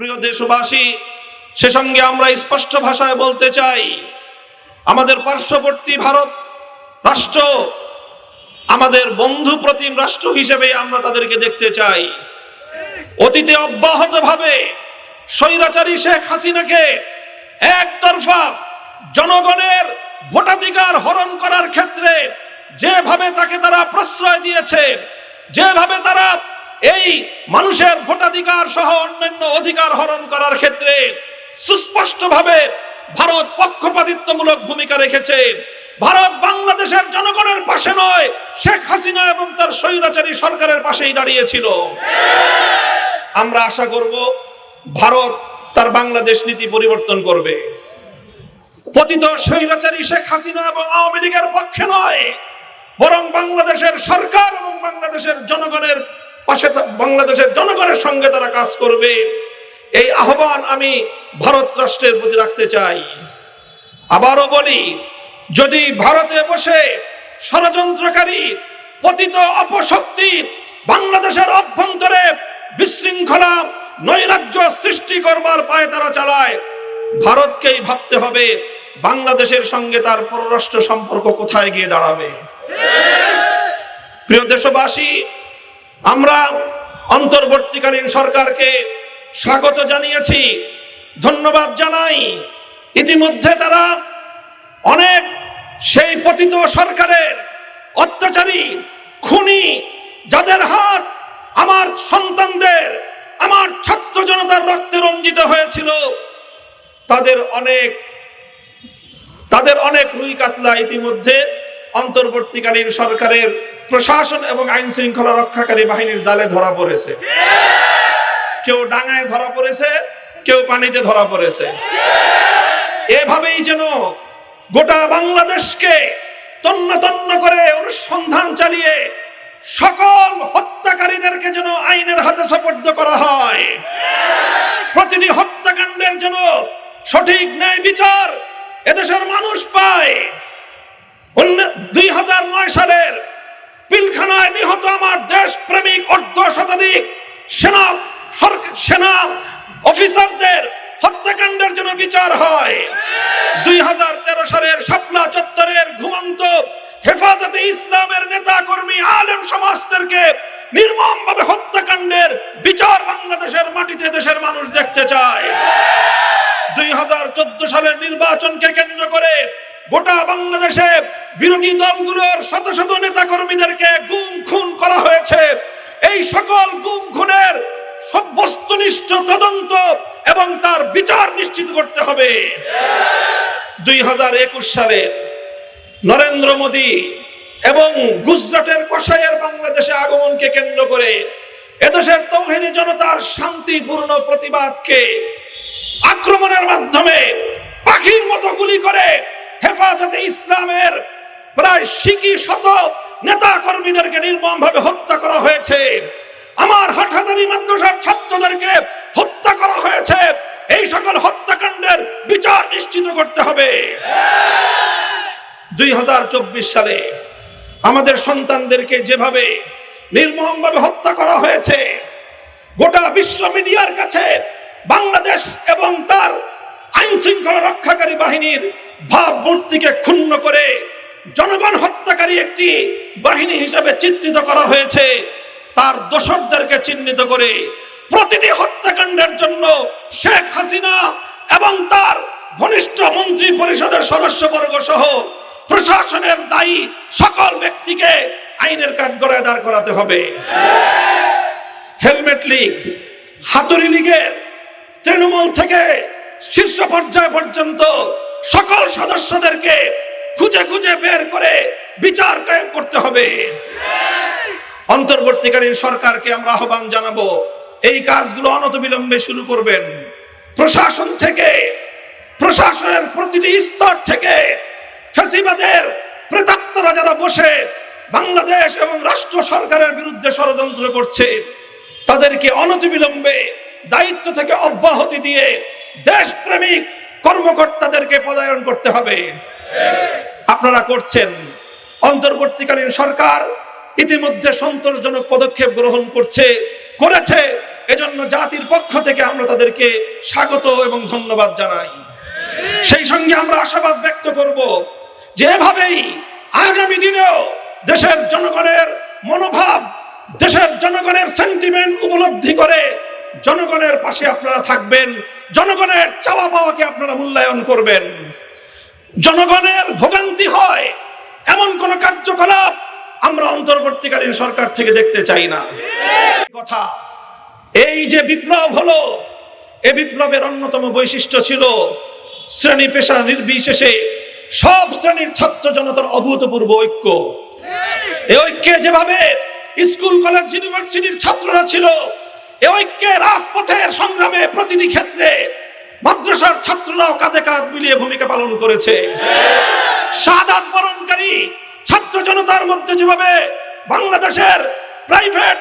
প্রিয় দেশবাসী, সে সঙ্গে আমরা স্পষ্ট ভাষায় বলতে চাই, আমাদের পার্শ্ববর্তী ভারত রাষ্ট্র, আমাদের বন্ধু প্রতিম রাষ্ট্র হিসেবে আমরা তাদেরকে দেখতে চাই। অতীতে অব্যাহতভাবে স্বৈরাচারী শেখ হাসিনাকে একতরফা জনগণের ভোটাধিকার হরণ করার ক্ষেত্রে যেভাবে তাকে তারা প্রশ্রয় দিয়েছে, যেভাবে তারা এই মানুষের ভোটাধিকার সহ অন্যান্য অধিকার হরণ করার ক্ষেত্রে সুস্পষ্টভাবে ভারত পক্ষপাতিত্বমূলক ভূমিকা রেখেছে। ভারত বাংলাদেশের জনগণের পাশে নয়, শেখ হাসিনা এবং তার স্বৈরাচারী সরকারের পাশেই দাঁড়িয়েছিল। আমরা আশা করব ভারত তার বাংলাদেশ নীতি পরিবর্তন করবে। পতিত স্বৈরাচারী শেখ হাসিনা এবং আওয়ামী লীগের পক্ষে নয়, বরং বাংলাদেশের সরকার এবং বাংলাদেশের জনগণের পাশে বাংলাদেশের জনগণের সঙ্গে তারা কাজ করবে। এই আহ্বান আমি ভারত রাষ্ট্রের প্রতি রাখতে চাই। আবারও বলি, যদি ভারতে বসে ষড়যন্ত্রকারী, পতিত অপশক্তি বাংলাদেশের অভ্যন্তরে বিশৃঙ্খলা, নৈরাজ্য সৃষ্টি করবার পায়ে তারা চালায়, ভারতকেই ভাবতে হবে বাংলাদেশের সঙ্গে তার পররাষ্ট্র সম্পর্ক কোথায় গিয়ে দাঁড়াবে। প্রিয় দেশবাসী আমরা অন্তর্বর্তীকালীন সরকারকে স্বাগত জানিয়েছি, ধন্যবাদ জানাই। ইতিমধ্যে তারা অনেক সেই পতিত সরকারের অত্যাচারী খুনি, যাদের হাত আমার সন্তানদের, আমার ছাত্র জনতার রক্তে রঞ্জিত হয়েছিল, তাদের অনেক তাদের অনেক রুই কাতলা ইতিমধ্যে অন্তর্বর্তীকালীন সরকারের প্রশাসন এবং আইন শৃঙ্খলা রক্ষাকারী বাহিনীর জালে ধরা পড়েছে। কেউ ডাঙায় ধরা পড়েছে, কেউ পানিতে ধরা পড়েছে। এভাবেই যেন গোটা বাংলাদেশকে তন্ন তন্ন করে অনুসন্ধান চালিয়ে সকল হত্যাকারীদেরকে যেন আইনের হাতে সোপর্দ করা হয়। প্রতিটি হত্যাকাণ্ডের যেন সঠিক ন্যায় বিচার এদেশের মানুষ পায়। দুই হাজার নয় সালের নিহত আমার দেশ প্রেমিক অর্ধ শতাধিক সেনা সেনা অফিসারদের হত্যাকাণ্ডের জন্য বিচার হয়। দুই হাজার তেরো সালের শাপলা চত্বরের ঘুমন্ত হেফাজতে ইসলামের নেতা কর্মী আলেম সমাজদেরকে নির্মম ভাবে হত্যাকাণ্ডের বিচার বাংলাদেশের মাটিতে দেশের মানুষ দেখতে চায়। দুই হাজার চোদ্দ সালের নির্বাচনকে কেন্দ্র করে গোটা বাংলাদেশে বিরোধী দলগুলোর শত শত নেতা কর্মীদেরকে গুম খুন করা হয়েছে। এই সকল গুম খুনের সব বস্তুনিষ্ঠ তদন্ত এবং তার বিচার নিশ্চিত করতে হবে। দুই হাজার একুশ সালে নরেন্দ্র মোদী এবং গুজরাটের কষাইয়ের বাংলাদেশে আগমনকে কেন্দ্র করে এদেশের তৌহিদি জনতার শান্তিপূর্ণ প্রতিবাদকে আক্রমণের মাধ্যমে পাখির মতো গুলি করে হেফাজতে ইসলামের প্রায় শিকি শত নেতা কর্মীদেরকে নির্মম ভাবে হত্যা করা হয়েছে। আমার হাটহাজারি মাদ্রাসার ছাত্রদেরকে হত্যা করা হয়েছে। এই সকল হত্যাকাণ্ডের বিচার নিশ্চিত করতে হবে। দুই হাজার চব্বিশ সালে আমাদের সন্তানদেরকে যেভাবে নির্মমভাবে হত্যা করা হয়েছে, গোটা বিশ্ব মিডিয়ার কাছে বাংলাদেশ এবং তার আইন শৃঙ্খলা রক্ষাকারী বাহিনীর ভাবমূর্তিকে ক্ষুণ্ণ করে জনগণ হত্যাকারী একটি বাহিনী হিসেবে চিত্রিত করা হয়েছে। তার দোসরদেরকে চিহ্নিত করে প্রতিটি হত্যাকাণ্ডের জন্য শেখ হাসিনা এবং তার ঘনিষ্ঠ মন্ত্রী পরিষদের সদস্যবর্গ সহ প্রশাসনের দায়ী সকল ব্যক্তিকে আইনের কাঠগড়ায় দাঁড় করাতে হবে। হেলমেট লীগ, হাতুড়ি লীগের তৃণমূল থেকে শীর্ষ পর্যায় পর্যন্ত সকল সদস্যদেরকে খুঁজে খুঁজে বের করে বিচার কায়েম করতে হবে। অন্তর্বর্তীকালীন সরকারকে আমরা আহ্বান জানাব, এই কাজগুলো অনতবিলম্বে শুরু করবেন। প্রশাসন থেকে, প্রশাসনের প্রতিটি স্তর থেকে ফ্যাসিবাদের প্রেতাত্মরা যারা বসে বাংলাদেশ এবং রাষ্ট্র সরকারের বিরুদ্ধে ষড়যন্ত্র করছে, তাদেরকে অনতিবিলম্বে দায়িত্ব থেকে অব্যাহতি দিয়ে দেশপ্রেমিক কর্মকর্তাদেরকে পদায়ন করতে হবে। আপনারা করছেন। অন্তর্বর্তীকালীন সরকার ইতিমধ্যে সন্তোষজনক পদক্ষেপ গ্রহণ করছে, করেছে। এজন্য জাতির পক্ষ থেকে আমরা তাদেরকে স্বাগত এবং ধন্যবাদ জানাই। সেই সঙ্গে আমরা আশাবাদ ব্যক্ত করব যেভাবেই আগামী দিনেও দেশের জনগণের মনোভাব, দেশের জনগণের সেন্টিমেন্ট উপলব্ধি করে জনগণের পাশে আপনারা থাকবেন, জনগণের চাওয়া পাওয়াকে আপনারা মূল্যায়ন করবেন। জনগণের ভোগান্তি হয়, এমন কোন কার্যকলাপ আমরা অন্তর্বর্তীকালীন সরকার থেকে দেখতে চাই না। কথা, এই যে বিপ্লব হলো, এ বিপ্লবের অন্যতম বৈশিষ্ট্য ছিল শ্রেণি পেশা নির্বিশেষে সব শ্রেণির ছাত্র জনতার অভূতপূর্ব ঐক্য। এই ঐক্যে যেভাবে স্কুল, কলেজ, ইউনিভার্সিটির ছাত্ররা ছিল ঐক্যে রাজপথের সংগ্রামে প্রতিটি ক্ষেত্রে মাদ্রাসার ছাত্ররাও কাঁধে কাঁধ মিলিয়ে ভূমিকা পালন করেছে। শাহাদাত বরণকারী ছাত্র জনতার মধ্যে যেভাবে বাংলাদেশের প্রাইভেট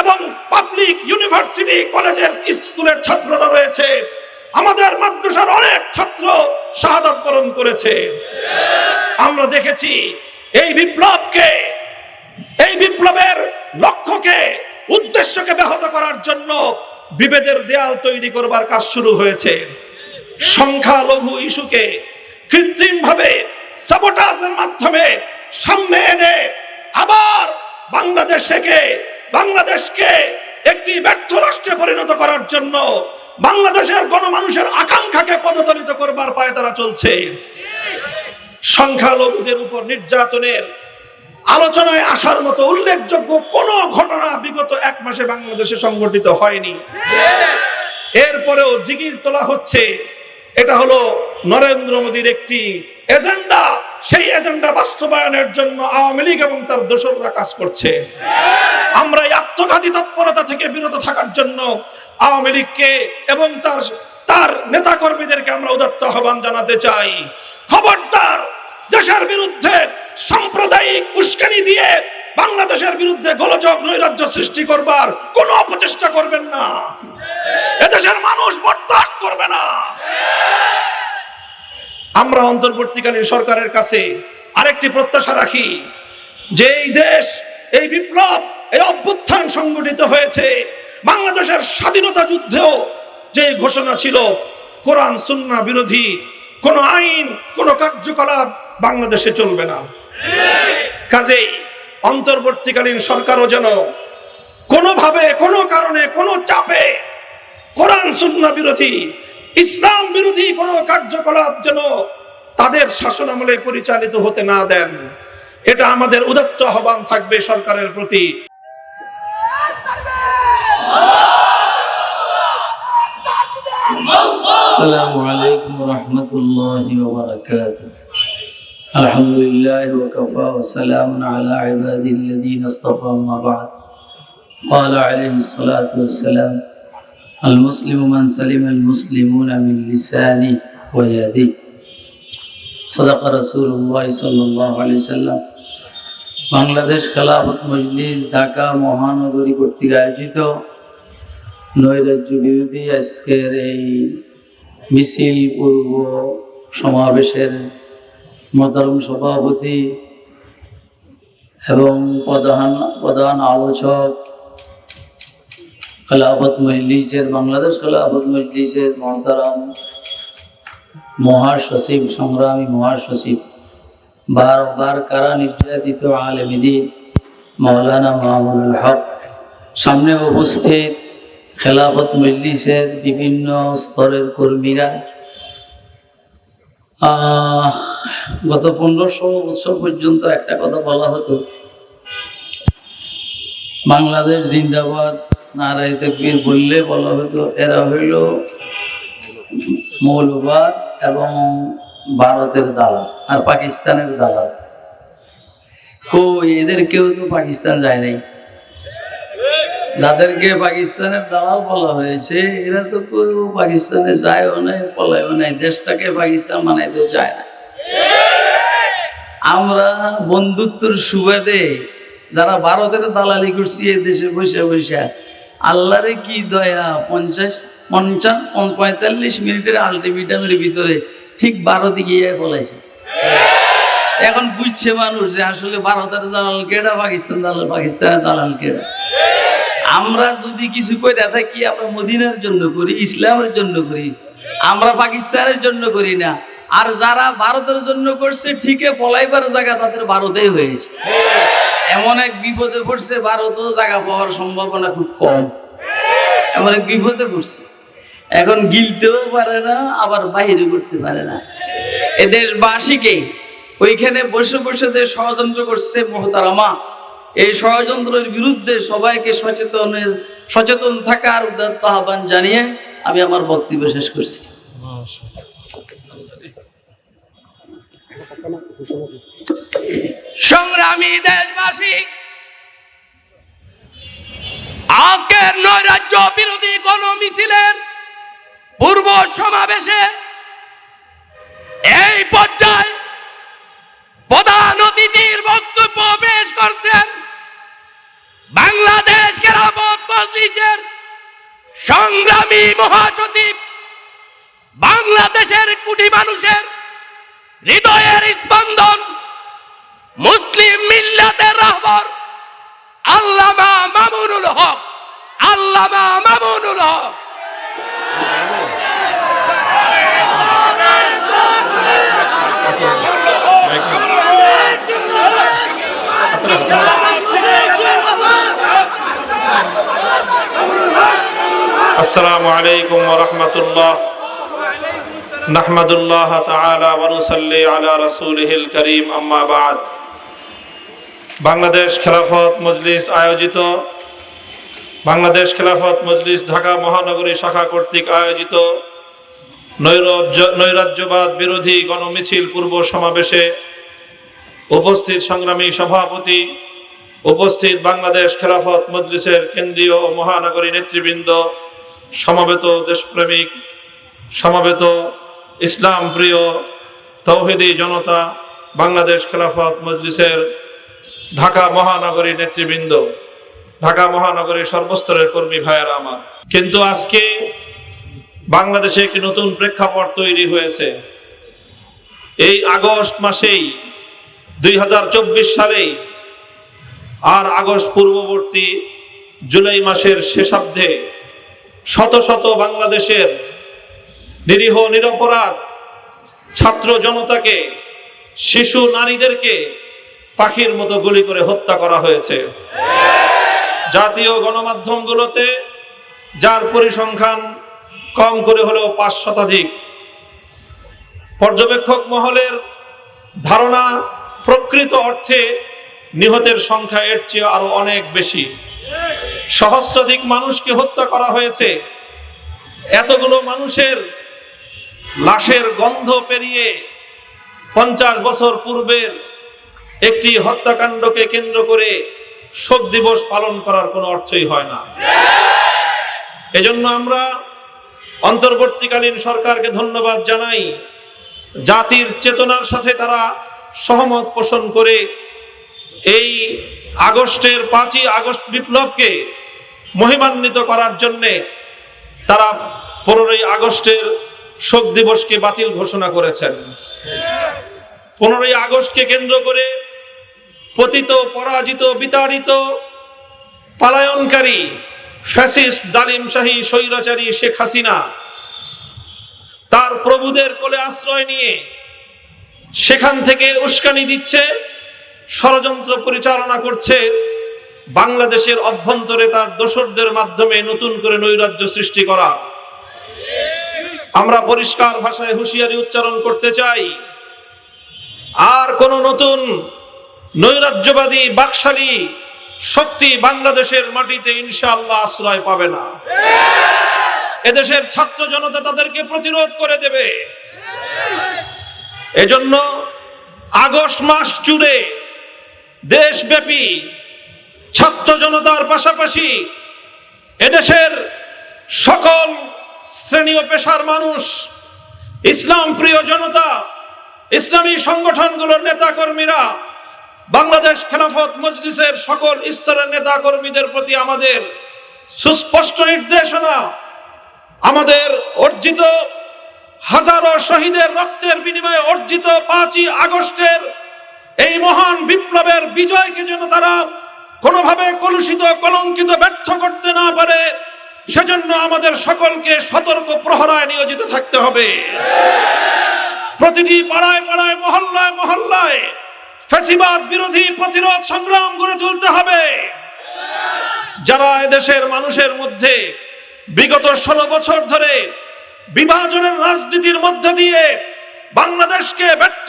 এবং পাবলিক ইউনিভার্সিটি কলেজের স্কুলের ছাত্ররা রয়েছে, আমাদের মাদ্রাসার অনেক ছাত্র শাহাদাত বরণ করেছে। আমরা দেখেছি এই বিপ্লবকে, এই বিপ্লবের লক্ষ্যকে উদ্দেশ্যকে ব্যাহত করার জন্য বিভেদের দেয়াল তৈরি করবার কাজ শুরু হয়েছে। সংখ্যালঘু ইস্যুকে কৃত্রিম ভাবে সাবোটাজের মাধ্যমে সামনে এনে আবার বাংলাদেশকে বাংলাদেশকে একটি ব্যর্থ রাষ্ট্রে পরিণত করার জন্য বাংলাদেশের গণমানুষের আকাঙ্ক্ষাকে পদদলিত করবার পায়ে তারা চলছে। সংখ্যালঘুদের উপর নির্যাতনের আলোচনায় আসার মতো উল্লেখযোগ্য কোনো ঘটনা বিগত এক মাসে বাংলাদেশে সংঘটিত হয়নি। এরপরেও জিগির তোলা হচ্ছে, এটা হলো নরেন্দ্র মোদীর একটি এজেন্ডা। সেই এজেন্ডা বাস্তবায়নের জন্য আওয়ামী লীগ এবং তার দোসররা কাজ করছে। আমরা এই আত্মঘাতী তৎপরতা থেকে বিরত থাকার জন্য আওয়ামী লীগকে এবং তার তার নেতাকর্মীদেরকে আমরা উদাত্ত আহ্বান জানাতে চাই। খবরদার, দেশের বিরুদ্ধে সাম্প্রদায়িক উস্কানি দিয়ে বাংলাদেশের বিরুদ্ধে গোলযোগ নৈরাজ্য সৃষ্টি করবার কোনো অপচেষ্টা করবেন না। এদেশের মানুষ বরদাস্ত করবে না। আমরা অন্তর্বর্তীকালীন সরকারের কাছে আরেকটি প্রত্যাশা রাখি, যে এই দেশ, এই বিপ্লব, এই অভ্যুত্থান সংগঠিত হয়েছে, বাংলাদেশের স্বাধীনতা যুদ্ধেও যে ঘোষণা ছিল, কোরআন সুন্না বিরোধী, কোন আইন, কোন কার্যকলাপ বাংলাদেশে চলবে না। কাজেই অন্তর্বর্তীকালীন সরকারও যেন কোনোভাবে কোনো কারণে কোনো চাপে কোরআন সুন্না বিরোধী ইসলাম বিরোধী কোনো কার্যকলাপ যেন তাদের শাসন আমলে পরিচালিত হতে না দেন এটা আমাদের উদাত্ত আহ্বান থাকবে সরকারের প্রতি السلام عليكم ورحمة الله وبركاته الحمد لله وكفى وسلام على عباده الذين اصطفى ما بعد قال عليه الصلاة والسلام المسلم من سلم المسلمون من لسانه ويده صدق رسول الله صلى الله عليه وسلم বাংলাদেশ খেলাফত মজলিস ঢাকা মহানগরী কর্তৃক আয়োজিত নৈরাজ্য বিরোধী আজকের এই মিছিল পূর্ব সমাবেশের মতারম সভাপতি এবং প্রধান প্রধান আলোচক, খেলাফত মজলিসের, বাংলাদেশ খেলাফত মজলিসের মহতারাম মহাসচিব, সংগ্রামী মহাসচিব, বারবার কারা নির্যাতিত আলমিদিন মৌলানা মামুনুল হক। সামনে উপস্থিত খেলাফত মজলিসের বিভিন্ন স্তরের কর্মীরা গত পনেরোশো বছর পর্যন্ত একটা কথা বলা হতো, বাংলাদেশ জিন্দাবাদ, নারায় তকবীর বললে বলা হতো, এরা হইল মৌলবাদ এবং ভারতের দালাল আর পাকিস্তানের দালাল। কো এদের কেউ তো পাকিস্তান যায় নাই। যাদেরকে পাকিস্তানের দালাল বলা হয়েছে, এরা তো কেউ পাকিস্তানে যায়ও নাই, পলায়ও নাই, দেশটাকে পাকিস্তান বানাইতেও চায় না। আমরা বন্ধুত্বর সুবাদে যারা ভারতের দালালি করছি এই দেশে বসে বসে, আল্লাহরে কি দয়া? পঞ্চাশ পঞ্চাশ, পঞ্চ- পঁয়তাল্লিশ মিনিটের আলটিমেটামের ভিতরে ঠিক ভারতে গিয়ে পলাইছে। এখন বুঝছে মানুষ যে আসলে ভারতের দালাল কেডা, পাকিস্তান দালাল, পাকিস্তানের দালাল কেডা? আমরা যদি কিছু কইরা থাকি, আমরা মদিনার জন্য করি, ইসলামের জন্য করি, আমরা পাকিস্তানের জন্য করি না। আর যারা ভারতের জন্য করছে, ঠিকই পলাইবার জায়গা তাদের ভারতেই হয়েছে। এমন এক বিপদে পড়ছে, ভারতও জায়গা পাওয়ার সম্ভাবনা খুব কম। এমন এক বিপদে পড়ছে। এখন গিলতেও পারে না, আবার বাহিরে করতে পারে না। এ দেশবাসীকে ওইখানে বসে বসে যে ষড়যন্ত্র করছে মোহতারামা এই ষড়যন্ত্রের বিরুদ্ধে সবাইকে সচেতনের, সচেতন থাকার উদাত্ত আহ্বান জানিয়ে আমি আমার বক্তব্য শেষ করছি। সংগ্রামী দেশবাসী, আজকের নৈরাজ্য বিরোধী গণ মিছিলের পূর্ব সমাবেশে এই পর্যায়ে প্রধান অতিথির বক্তব্য পেশ করছেন বাংলাদেশ খেলাফত মজলিসের সংগ্রামী মহাসচিব, বাংলাদেশের কোটি মানুষের হৃদয়ের স্পন্দন, মুসলিম মিল্লাতের রহবর, আল্লামা মামুনুল হক, আল্লামা মামুনুল হক। আসসালামু আলাইকুম ওয়া রাহমাতুল্লাহ। نحمد الله تعالى ونصلي على رسوله الكريم أما بعد বাংলাদেশ খেলাফত মজলিস আয়োজিত বাংলাদেশ খেলাফত মজলিস ঢাকা মহানগরী শাখা কর্তৃক আয়োজিত নৈরাজ্য নৈরাজ্যবাদ বিরোধী গণমিছিল পূর্ব সমাবেশে উপস্থিত সংগ্রামী সভাপতি উপস্থিত বাংলাদেশ খেলাফত মজলিসের কেন্দ্রীয় ও মহানগরী নেতৃবৃন্দ সমবেত দেশপ্রেমিক সমবেত ইসলাম প্রিয় তৌহিদি জনতা, বাংলাদেশ খেলাফত মজলিসের ঢাকা মহানগরী নেতৃবৃন্দ, ঢাকা মহানগরীর সর্বস্তরের কর্মী ভাইয়েরা আমার। কিন্তু আজকে বাংলাদেশে একটি নতুন প্রেক্ষাপট তৈরি হয়েছে। এই আগস্ট মাসেই, দুই হাজার চব্বিশ সালেই আর আগস্ট পূর্ববর্তী জুলাই মাসের শেষার্ধে শত শত বাংলাদেশের নিরীহ, নিরপরাধ ছাত্র জনতাকে, শিশু নারীদেরকে পাখির মতো গুলি করে হত্যা করা হয়েছে। জাতীয় গণমাধ্যমগুলোতে যার পরিসংখ্যান কম করে হলেও পাঁচ শতাধিক, পর্যবেক্ষক মহলের ধারণা প্রকৃত অর্থে নিহতের সংখ্যা এর চেয়ে আরও অনেক বেশি। সহস্রাধিক মানুষকে হত্যা করা হয়েছে। এতগুলো মানুষের লাশের গন্ধ পেরিয়ে পঞ্চাশ বছর পূর্বের একটি হত্যাকাণ্ডকে কেন্দ্র করে শোক দিবস পালন করার কোনো অর্থই হয় না। এজন্য আমরা অন্তর্বর্তীকালীন সরকারকে ধন্যবাদ জানাই। জাতির চেতনার সাথে তারা সহমত পোষণ করে এই আগস্টের পাঁচই আগস্ট বিপ্লবকে মহিমান্বিত করার জন্যে তারা পনেরোই আগস্টের শোক দিবসকে বাতিল ঘোষণা করেছেন। পনেরোই আগস্টকে কেন্দ্র করে পতিত, পরাজিত, বিতাড়িত, পালায়নকারী, ফ্যাসিস্ট, জালিম শাহী, স্বৈরাচারী শেখ হাসিনা, তার প্রভুদের কোলে আশ্রয় নিয়ে সেখান থেকে উস্কানি দিচ্ছে, ষড়যন্ত্র পরিচালনা করছে বাংলাদেশের অভ্যন্তরে তার দোসরদের মাধ্যমে নতুন করে নৈরাজ্য সৃষ্টি করা আমরা পরিষ্কার ভাষায় হুঁশিয়ারি উচ্চারণ করতে চাই। আর কোন নতুন নৈরাজ্যবাদী, বাকশালী শক্তি বাংলাদেশের মাটিতে ইনশাআল্লাহ আশ্রয় পাবে না। এদেশের ছাত্র জনতা তাদেরকে প্রতিরোধ করে দেবে। এজন্য আগস্ট মাস জুড়ে দেশব্যাপী ছাত্র জনতার পাশাপাশি এদেশের সকল শ্রেণি ও পেশার মানুষ, ইসলাম প্রিয় জনতা, ইসলামী সংগঠনগুলোর নেতাকর্মীরা, বাংলাদেশ খেলাফত মজলিসের সকল স্তরের নেতাকর্মীদের প্রতি আমাদের সুস্পষ্ট নির্দেশনা, আমাদের অর্জিত হাজারো শহীদের রক্তের বিনিময়ে অর্জিত পাঁচই আগস্টের এই মহান বিপ্লবের বিজয়কে যেন তারা কোনোভাবে কলুষিত, কলঙ্কিত, ব্যর্থ করতে না পারে সেজন্য আমাদের সকলকে সতর্ক প্রহরায় নিয়োজিত থাকতে হবে। প্রতিটি পাড়ায় পাড়ায়, মহল্লায় মহল্লায় ফ্যাসিবাদ বিরোধী প্রতিরোধ সংগ্রাম গড়ে তুলতে হবে। যারা এদেশের মানুষের মধ্যে বিগত ষোলো বছর ধরে বিভাজনের রাজনীতির মধ্য দিয়ে বাংলাদেশকে ব্যর্থ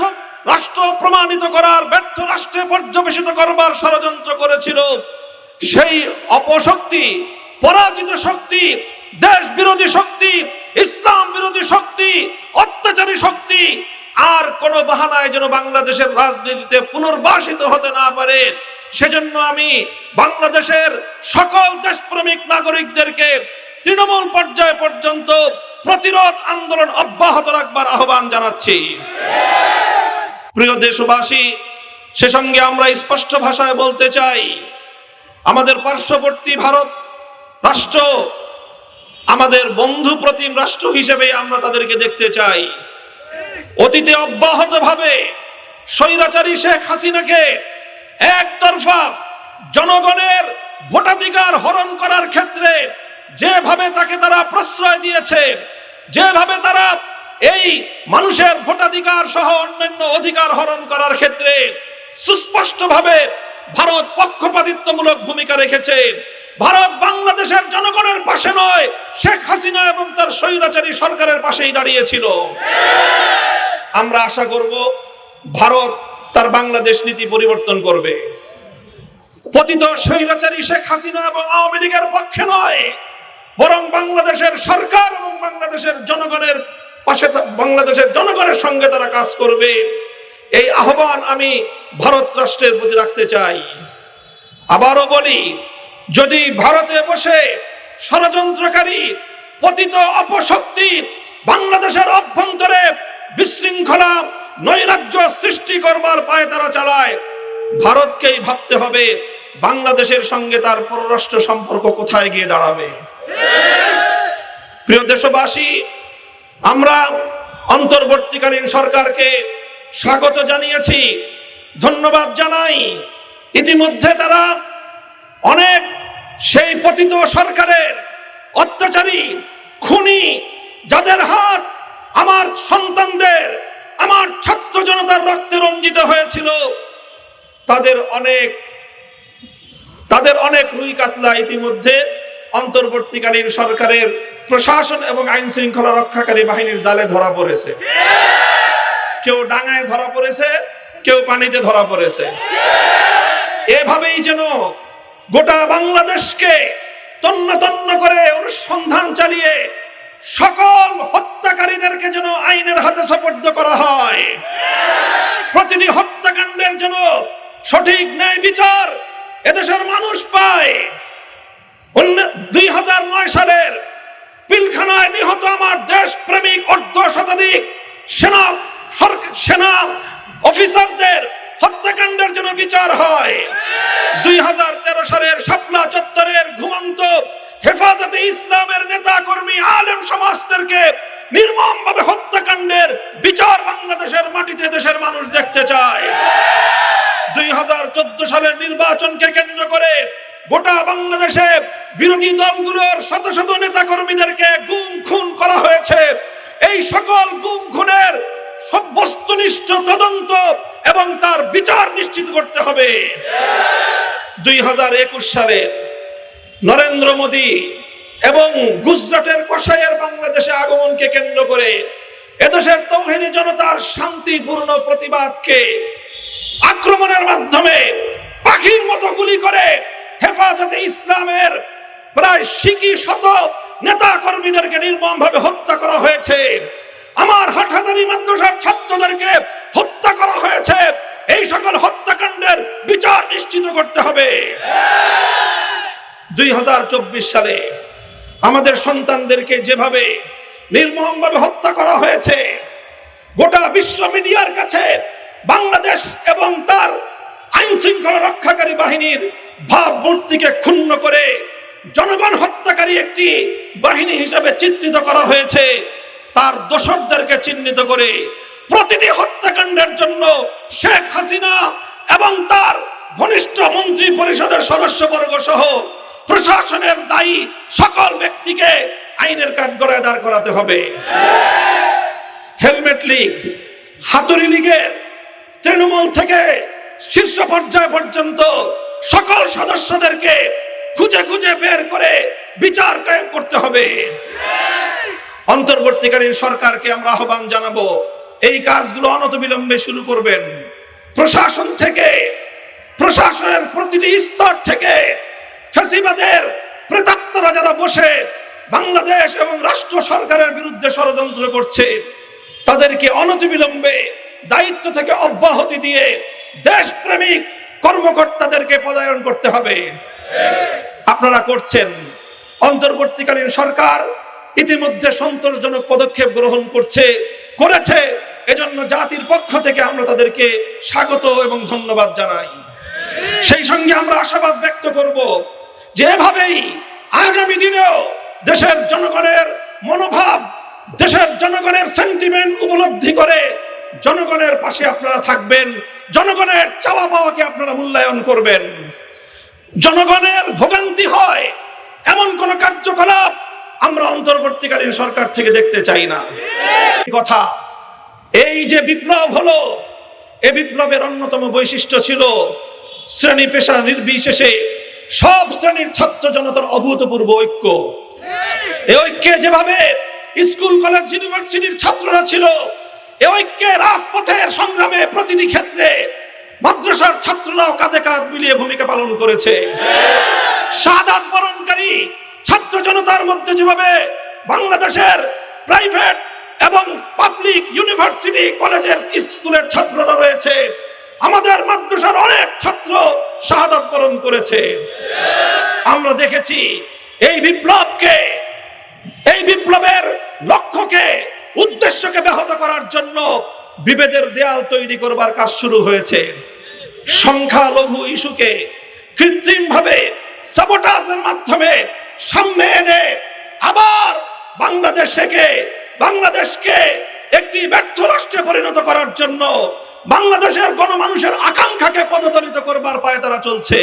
রাষ্ট্র প্রমাণিত করার, ব্যর্থ রাষ্ট্রে পর্যবেসিত করবার ষড়যন্ত্র করেছিল, সেই অপশক্তি পরাজিত শক্তি, দেশ বিরোধী শক্তি, ইসলাম বিরোধী শক্তি, অত্যাচারী শক্তি, আর কোন বাহানায় যেন বাংলাদেশের রাজনীতিতে পুনর্বাসিত হতে না পারে। সেজন্য আমি বাংলাদেশের সকল দেশপ্রেমিক নাগরিকদেরকে তৃণমূল পর্যায় পর্যন্ত প্রতিরোধ আন্দোলন অব্যাহত রাখবার আহ্বান জানাচ্ছি। প্রিয় দেশবাসী, সে সঙ্গে আমরা স্পষ্ট ভাষায় বলতে চাই, আমাদের পার্শ্ববর্তী ভারত রাষ্ট্র, আমাদের বন্ধু প্রতিম রাষ্ট্র হিসেবে আমরা তাদেরকে দেখতে চাই। অতীতে অব্যাহতভাবে স্বৈরাচারী শেখ হাসিনাকে একতরফা জনগণের ভোটাধিকার হরণ করার ক্ষেত্রে যেভাবে তাকে তারা প্রশ্রয় দিয়েছে, যেভাবে তারা এই মানুষের ভোটাধিকার সহ অন্যান্য অধিকার হরণ করার ক্ষেত্রে সুস্পষ্টভাবে ভারত পক্ষপাতিত্বমূলক ভূমিকা রেখেছে। ভারত বাংলাদেশের জনগণের পাশে নয়। শেখ হাসিনা এবং তার স্বৈরাচারী সরকারের পাশেই দাঁড়িয়েছিল। আমরা আশা করব ভারত তার বাংলাদেশ নীতি পরিবর্তন করবে। পতিত স্বৈরাচারী শেখ হাসিনা এবং আওয়ামী লীগের পক্ষে নয়। বরং বাংলাদেশের সরকার এবং বাংলাদেশের জনগণের পাশে বাংলাদেশের জনগণের সঙ্গে তারা কাজ করবে। এই আহ্বান আমি ভারত রাষ্ট্রের প্রতি রাখতে চাই। আবারও বলি যদি ভারতে বসে ষড়যন্ত্রকারী, পতিত অপশক্তি বাংলাদেশের অভ্যন্তরে বিশৃঙ্খলা, নৈরাজ্য সৃষ্টি করবার পায়ে তারা চালায়, ভারতকেই ভাবতে হবে বাংলাদেশের সঙ্গে তার পররাষ্ট্র সম্পর্ক কোথায় গিয়ে দাঁড়াবে। প্রিয় দেশবাসী, আমরা অন্তর্বর্তীকালীন সরকারকে স্বাগত জানিয়েছি, ধন্যবাদ জানাই। ইতিমধ্যে তারা অনেক সেই পতিত সরকারের অত্যাচারী, খুনি, যাদের হাত আমার সন্তানদের, আমার ছাত্র জনতার রক্তে রঞ্জিত হয়েছিল, তাদের অনেক তাদের অনেক রুই কাতলা ইতিমধ্যে অন্তর্বর্তীকালীন সরকারের প্রশাসন এবং আইন শৃঙ্খলা রক্ষাকারী বাহিনীর জালে ধরা পড়েছে। কেউ ডাঙায় ধরা পড়েছে, কেউ পানিতে ধরা পড়েছে। এভাবেই যেন গোটা বাংলাদেশকে তন্ন তন্ন করে অনুসন্ধান চালিয়ে সকল হত্যাকারীদেরকে যেন আইনের হাতে সোপর্দ করা হয়। প্রতিটি হত্যাকাণ্ডের জন্য সঠিক ন্যায় বিচার এদেশের মানুষ পায়। দুই হাজার নয় সালের পিলখানায় নিহত আমার দেশ প্রেমিক অর্ধ শতাধিক সেনা সেনা অফিসারদের হত্যাকাণ্ডের জন্য বিচার হয়। দুই হাজার তেরো সালের শাপলা চত্বরের ঘুমন্ত হেফাজতে ইসলামের নেতা কর্মী আলেম সমাজদেরকে নির্মম ভাবে হত্যাকাণ্ডের বিচার বাংলাদেশের মাটিতে দেশের মানুষ দেখতে চায়। দুই হাজার চোদ্দ সালের নির্বাচনকে কেন্দ্র করে গোটা বাংলাদেশে বিরোধী দলগুলোর শত শত নেতা কর্মীদেরকে গুম খুন করা হয়েছে। এই সকল গুম খুনের বস্তুনিষ্ঠ তদন্ত এবং তার বিচার নিশ্চিত করতে হবে। দুই হাজার একুশ সালে নরেন্দ্র মোদী এবং গুজরাটের কষাইয়ের বাংলাদেশে আগমনকে কেন্দ্র করে এদেশের তৌহিদি জনতার শান্তিপূর্ণ প্রতিবাদকে আক্রমণের মাধ্যমে পাখির মতো গুলি করে হেফাজতে ইসলামের প্রায় শিকি শত নেতা কর্মীদেরকে নির্মম ভাবে হত্যা করা হয়েছে। আমার হাটহাজারি মাদ্রাসার ছাত্রদেরকে হত্যা করা হয়েছে। এই সকল হত্যাকাণ্ডের বিচার নিশ্চিত করতে হবে। দুই হাজার চব্বিশ সালে আমাদের সন্তানদেরকে যেভাবে নির্মমভাবে হত্যা করা হয়েছে, গোটা বিশ্ব মিডিয়ার কাছে বাংলাদেশ এবং তার আইন শৃঙ্খলা রক্ষাকারী বাহিনীর ভাবমূর্তিকে ক্ষুণ্ণ করে জনগণ হত্যাকারী একটি বাহিনী হিসাবে চিত্রিত করা হয়েছে। তার দোসরদেরকে চিহ্নিত করে প্রতিটি হত্যাকাণ্ডের জন্য শেখ হাসিনা এবং তার ঘনিষ্ঠ মন্ত্রী পরিষদের সদস্যবর্গ সহ প্রশাসনের দায়ী সকল ব্যক্তিকে আইনের কাঠগড়ায় দাঁড় করাতে হবে। হেলমেট লীগ, হাতুড়ি লীগের তৃণমূল থেকে শীর্ষ পর্যায় পর্যন্ত সকল সদস্যদেরকে খুঁজে খুঁজে বের করে বিচার কায়েম করতে হবে। অন্তর্বর্তীকালীন সরকারকে আমরা আহ্বান জানাব, এই কাজগুলো অনতবিলম্বে শুরু করবেন। প্রশাসন থেকে, প্রশাসনের প্রতিটি স্তর থেকে ফ্যাসিবাদের প্রেতাত্মরা যারা বসে বাংলাদেশ এবং রাষ্ট্র সরকারের বিরুদ্ধে ষড়যন্ত্র করছে, তাদেরকে অনতিবিলম্বে দায়িত্ব থেকে অব্যাহতি দিয়ে দেশপ্রেমিক কর্মকর্তাদেরকে পদায়ন করতে হবে। আপনারা করছেন। অন্তর্বর্তীকালীন সরকার ইতিমধ্যে সন্তোষজনক পদক্ষেপ গ্রহণ করছে, করেছে। এজন্য জাতির পক্ষ থেকে আমরা তাদেরকে স্বাগত এবং ধন্যবাদ জানাই। সেই সঙ্গে আমরা আশাবাদ ব্যক্ত করব যে এভাবেই আগামী দিনেও দেশের জনগণের মনোভাব, দেশের জনগণের সেন্টিমেন্ট উপলব্ধি করে জনগণের পাশে আপনারা থাকবেন, জনগণের চাওয়া পাওয়াকে আপনারা মূল্যায়ন করবেন। জনগণের ভোগান্তি হয় এমন কোন কার্যকলাপ আমরা অন্তর্বর্তীকালীন সরকার থেকে দেখতে চাই না। কথা, এই যে বিপ্লব হলো, এ বিপ্লবের অন্যতম বৈশিষ্ট্য ছিল শ্রেণি পেশা নির্বিশেষে সব শ্রেণির ছাত্র জনতার অভূতপূর্ব ঐক্য। এ ঐক্যে যেভাবে স্কুল, কলেজ, ইউনিভার্সিটির ছাত্ররা ছিল, এ ঐক্যে রাজপথের সংগ্রামে প্রতিটি ক্ষেত্রে মাদ্রাসার ছাত্ররাও কাঁধে কাঁধ মিলিয়ে ভূমিকা পালন করেছে। শাহাদাত বরণকারী ছাত্র জনতার মধ্যে যেভাবে বাংলাদেশের প্রাইভেট এবং পাবলিক ইউনিভার্সিটি কলেজের স্কুলের ছাত্ররা রয়েছে, আমাদের মাদ্রাসার অনেক ছাত্র শাহাদাত বরণ করেছে। আমরা দেখেছি এই বিপ্লবকে, এই বিপ্লবের লক্ষ্যকে, উদ্দেশ্যকে ব্যাহত করার জন্য বিভেদের দেয়াল তৈরি করবার কাজ শুরু হয়েছে। সংখ্যালঘু ইস্যুকে কৃত্রিমভাবে সাবোটাজের মাধ্যমে সামনে এনে আবার বাংলাদেশকে বাংলাদেশকে একটি ব্যর্থ রাষ্ট্রে পরিণত করার জন্য বাংলাদেশের গণমানুষের আকাঙ্ক্ষাকে পদদলিত করবার পায়ে তারা চলছে।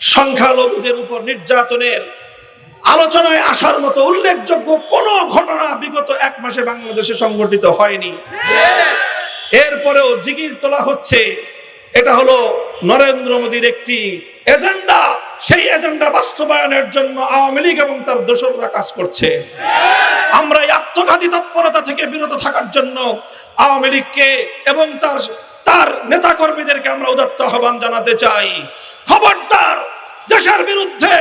সংখ্যালঘুদের উপর নির্যাতনের আলোচনায় আসার মতো উল্লেখযোগ্য কোনো ঘটনা বিগত এক মাসে বাংলাদেশে সংঘটিত হয়নি। এরপরেও জিগির তোলা হচ্ছে। এটা হলো নরেন্দ্র মোদীর একটি এজেন্ডা। সেই এজেন্ডা বাস্তবায়নের জন্য আওয়ামী লীগ এবং তার দোসররা কাজ করছে। আমরা এই আত্মঘাতী তৎপরতা থেকে বিরত থাকার জন্য আওয়ামী লীগকে এবং তার তার নেতা কর্মীদেরকে আমরা উদাত্ত আহ্বান জানাতে চাই। খবরদার, দেশের বিরুদ্ধে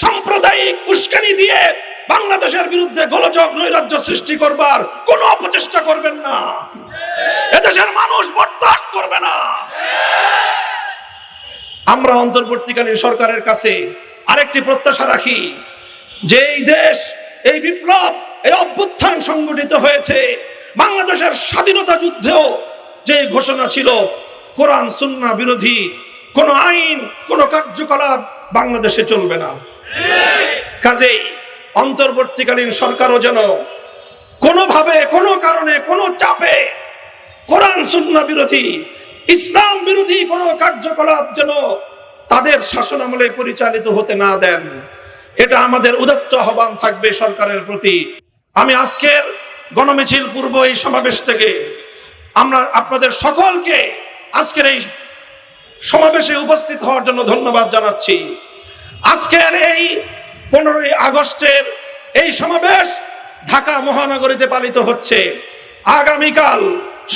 সাম্প্রদায়িক উস্কানি দিয়ে বাংলাদেশের বিরুদ্ধে গোলযোগ নৈরাজ্য সৃষ্টি করবার কোনো অপচেষ্টা করবেন না। এদেশের মানুষ বরদাস্ত করবে না। আমরা অন্তর্বর্তীকালীন সরকারের কাছে আরেকটি প্রত্যাশা রাখি। যে এই দেশ, এই বিপ্লব, এই অভ্যুত্থান সংগঠিত হয়েছে, বাংলাদেশের স্বাধীনতা যুদ্ধেও যে ঘোষণা ছিল, কোরআন সুন্না বিরোধী, কোনো আইন, কোনো কার্যকলাপ বাংলাদেশে চলবে না। কাজেই অন্তর্বর্তীকালীন সরকারও যেন কোনোভাবে, কোনো কারণে, কোনো চাপে কোরআন সুন্না বিরোধী ইসলাম বিরোধী কোনো কার্যকলাপ যেন তাদের শাসন আমলে পরিচালিত হতে না দেন, এটা আমাদের উদাত্ত আহ্বান থাকবে সরকারের প্রতি। আমি আজকের গণমিছিল পূর্ব এই সমাবেশ থেকে আমরা আপনাদের সকলকে আজকের এই সমাবেশে উপস্থিত হওয়ার জন্য ধন্যবাদ জানাচ্ছি। আজকের এই পনেরোই আগস্টের এই সমাবেশ ঢাকা মহানগরীতে পালিত হচ্ছে। আগামীকাল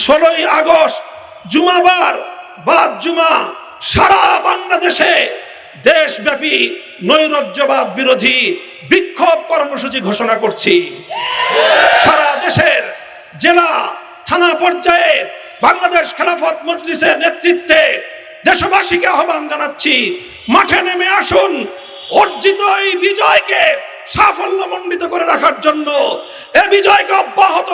ষোলোই আগস্ট জুমাবার বাদ জুমা সারা বাংলাদেশে দেশব্যাপী নৈরাজ্যবাদ বিরোধী বিক্ষোভ কর্মসূচি ঘোষণা করছি। সারা দেশের জেলা, থানা পর্যায়ে বাংলাদেশ খেলাফত মজলিসের নেতৃত্বে দেশবাসীকে আহ্বান জানাচ্ছি, মাঠে নেমে আসুন, অর্জিত এই বিজয়কে সাফল্যমণ্ডিত করে রাখার জন্য। এ বিজয়কে অব্যাহত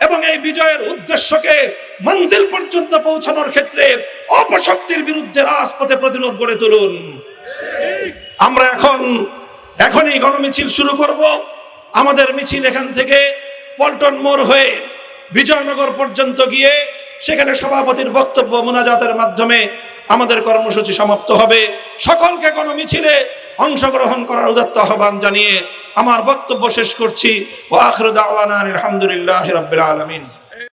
এবং এই বিজয়ের উদ্দেশ্যকে মঞ্জিল পর্যন্ত পৌঁছানোর ক্ষেত্রে অপশক্তির বিরুদ্ধে রাজপথে প্রতিরোধ গড়ে তুলুন। আমরা এখন, এখনই গণমিছিল শুরু করব। আমাদের মিছিল এখান থেকে পল্টন মোড় হয়ে বিজয়নগর পর্যন্ত গিয়ে সেখানে সভাপতির বক্তব্য, মোনাজাতের মাধ্যমে আমাদের কর্মসূচি সমাপ্ত হবে। সকলকে কোনো মিছিলে অংশগ্রহণ করার উদাত্ত আহ্বান জানিয়ে আমার বক্তব্য শেষ করছি। ও আলহামদুলিল্লাহ রবিল আলমিন।